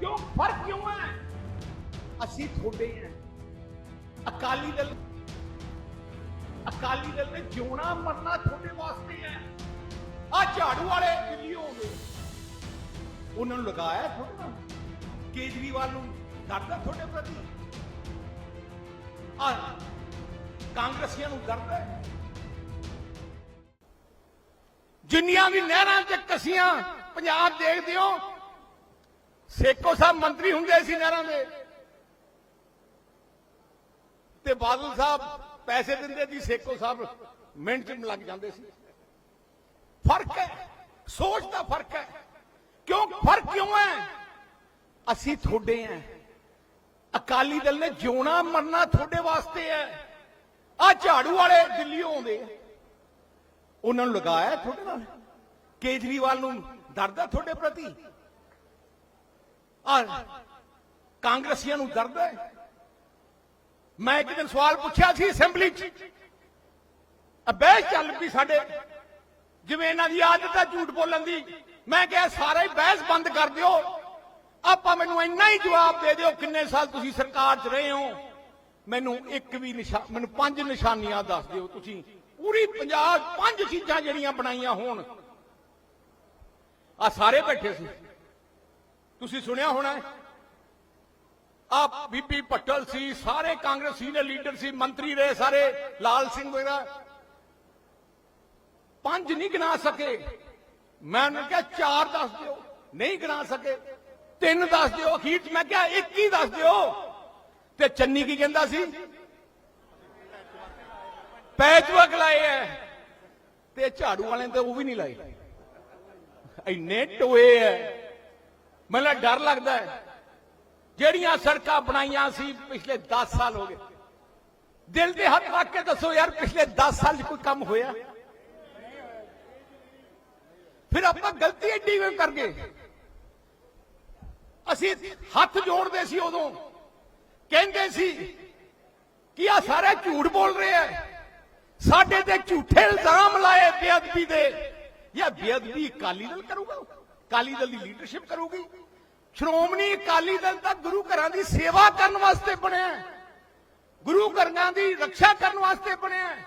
ਕਿਉਂ? ਫ਼ਰਕ ਕਿਉਂ ਹੈ? ਅਸੀਂ ਤੁਹਾਡੇ ਹਾਂ। ਅਕਾਲੀ ਦਲ ਅਕਾਲੀ ਦਲ ਨੇ ਜਿਉਣਾ ਮਰਨਾ ਤੁਹਾਡੇ ਵਾਸਤੇ ਹੈ। ਆ ਝਾੜੂ ਵਾਲੇ ਦਿੱਲੀ ਹੋ ਗਏ। ਉਹਨਾਂ ਨੂੰ ਲਗਾਇਆ ਤੁਹਾਡੇ ਕੇਜਰੀਵਾਲ ਨੂੰ ਕਰਦਾ ਤੁਹਾਡੇ ਪ੍ਰਤੀ? ਆ ਕਾਂਗਰਸੀਆਂ ਨੂੰ ਕਰਦਾ ਜਿੰਨੀਆਂ ਵੀ ਨਹਿਰਾਂ ਤੇ ਕਸੀਆਂ ਪੰਜਾਬ ਦੇਖਦੇ ਹੋ ਸੇਕੋ ਸਾਹਿਬ ਮੰਤਰੀ ਹੁੰਦੇ ਸੀ ਨਹਿਰਾਂ ਦੇ। ਤੇ ਬਾਦਲ ਸਾਹਿਬ ਪੈਸੇ ਦਿੰਦੇ ਸੀ ਸੇਕੋ ਸਾਹਿਬ ਮਿੰਟ ਚ ਲੱਗ ਜਾਂਦੇ ਸੀ। ਫ਼ਰਕ ਹੈ, ਸੋਚ ਦਾ ਫ਼ਰਕ ਹੈ। ਕਿਉਂ ਫ਼ਰਕ ਕਿਉਂ ਹੈ? ਅਸੀਂ ਤੁਹਾਡੇ ਹਾਂ। ਅਕਾਲੀ ਦਲ ਨੇ ਜਿਉਣਾ ਮਰਨਾ ਤੁਹਾਡੇ ਵਾਸਤੇ ਹੈ। ਆ ਝਾੜੂ ਵਾਲੇ ਦਿੱਲੀ ਆਉਂਦੇ ਉਹਨਾਂ ਨੂੰ ਲਗਾਇਆ ਤੁਹਾਡੇ ਨਾਲ? ਕੇਜਰੀਵਾਲ ਨੂੰ ਦਰਦ ਹੈ ਤੁਹਾਡੇ ਪ੍ਰਤੀ? ਆ ਕਾਂਗਰਸੀਆਂ ਨੂੰ ਦਰਦ ਹੈ। ਮੈਂ ਇੱਕ ਦਿਨ ਸਵਾਲ ਪੁੱਛਿਆ ਸੀ ਅਸੈਂਬਲੀ 'ਚ। ਅਬਹਿਸ ਚੱਲ ਪਈ ਸਾਡੇ, ਜਿਵੇਂ ਇਹਨਾਂ ਦੀ ਆਦਤ ਹੈ ਝੂਠ ਬੋਲਣ ਦੀ। ਮੈਂ ਕਿਹਾ, ਸਾਰਾ ਹੀ ਬਹਿਸ ਬੰਦ ਕਰ ਦਿਓ। ਆਪਾਂ ਮੈਨੂੰ ਇੰਨਾ ਹੀ ਜਵਾਬ ਦੇ ਦਿਓ, ਕਿੰਨੇ ਸਾਲ ਤੁਸੀਂ ਸਰਕਾਰ 'ਚ ਰਹੇ ਹੋ। ਮੈਨੂੰ ਇੱਕ ਵੀ ਨਿਸ਼ਾਨ ਮੈਨੂੰ ਪੰਜ ਨਿਸ਼ਾਨੀਆਂ ਦੱਸ ਦਿਓ ਤੁਸੀਂ। ਪੂਰੀ ਪੰਜਾਬ ਪੰਜ ਚੀਜ਼ਾਂ ਜਿਹੜੀਆਂ ਬਣਾਈਆਂ ਹੋਣ। ਆ ਸਾਰੇ ਬੈਠੇ ਸੀ। ਤੁਸੀਂ ਸੁਣਿਆ ਹੋਣਾ ਆ ਬੀਬੀ ਪਟਲ ਸੀ, ਸਾਰੇ ਕਾਂਗਰਸ ਸੀਨੀਅਰ ਲੀਡਰ ਸੀ, ਮੰਤਰੀ ਰਹੇ ਸਾਰੇ, ਲਾਲ ਸਿੰਘ ਵਗੈਰਾ ਪੰਜ ਨਹੀਂ ਗਿਣਾ ਸਕੇ। ਮੈਂ ਉਹਨਾਂ ਕਿਹਾ, ਚਾਰ ਦੱਸ ਦਿਓ, ਨਹੀਂ ਗਿਣਾ ਸਕੇ। ਤਿੰਨ ਦੱਸ ਦਿਓ, ਅਖੀਰ 'ਚ ਮੈਂ ਕਿਹਾ, ਇੱਕ ਹੀ ਦੱਸ ਦਿਓ। ਤੇ ਚੰਨੀ ਕੀ ਕਹਿੰਦਾ ਸੀ? ਪੈਚਵਰਕ ਲਾਏ ਐ। ਤੇ ਝਾੜੂ ਵਾਲੇ ਤੇ ਉਹ ਵੀ ਨਹੀਂ ਲਾਏ। ਇੰਨੇ ਟੋਏ ਐ। ਮੈਨੂੰ ਡਰ ਲੱਗਦਾ ਹੈ। ਜਿਹੜੀਆਂ ਸੜਕਾਂ ਬਣਾਈਆਂ ਸੀ ਪਿਛਲੇ 10 ਸਾਲ ਹੋ ਗਏ। ਦਿਲ ਦੇ ਹੱਥ ਰੱਖ ਕੇ ਦੱਸੋ ਯਾਰ, ਪਿਛਲੇ 10 ਸਾਲ 'ਚ ਕੋਈ ਕੰਮ ਹੋਇਆ? ਫਿਰ ਆਪਾਂ ਗਲਤੀ ਐਡੀ ਕਿਉਂ ਕਰ ਗਏ ਅਸੀਂ ਹੱਥ ਜੋੜਦੇ ਸੀ ਉਦੋਂ। ਕਹਿੰਦੇ ਸੀ ਕਿ ਆ ਸਾਰੇ ਝੂਠ ਬੋਲ ਰਹੇ ਆ। ਸਾਡੇ ਤੇ ਝੂਠੇ ਇਲਜ਼ਾਮ ਲਾਏ ਬੇਅਦਬੀ ਦੇ। ਜਾਂ ਬੇਅਦਬੀ ਅਕਾਲੀ ਦਲ ਕਰੂਗਾ ਅਕਾਲੀ ਦਲ ਦੀ ਲੀਡਰਸ਼ਿਪ ਕਰੂਗੀ ਸ਼੍ਰੋਮਣੀ ਅਕਾਲੀ ਦਲ ਤਾਂ ਗੁਰੂ ਘਰਾਂ ਦੀ ਸੇਵਾ ਕਰਨ ਵਾਸਤੇ ਬਣਿਆ ਗੁਰੂ ਘਰਾਂ ਦੀ ਰੱਖਿਆ ਕਰਨ ਵਾਸਤੇ ਬਣਿਆ ਹੈ।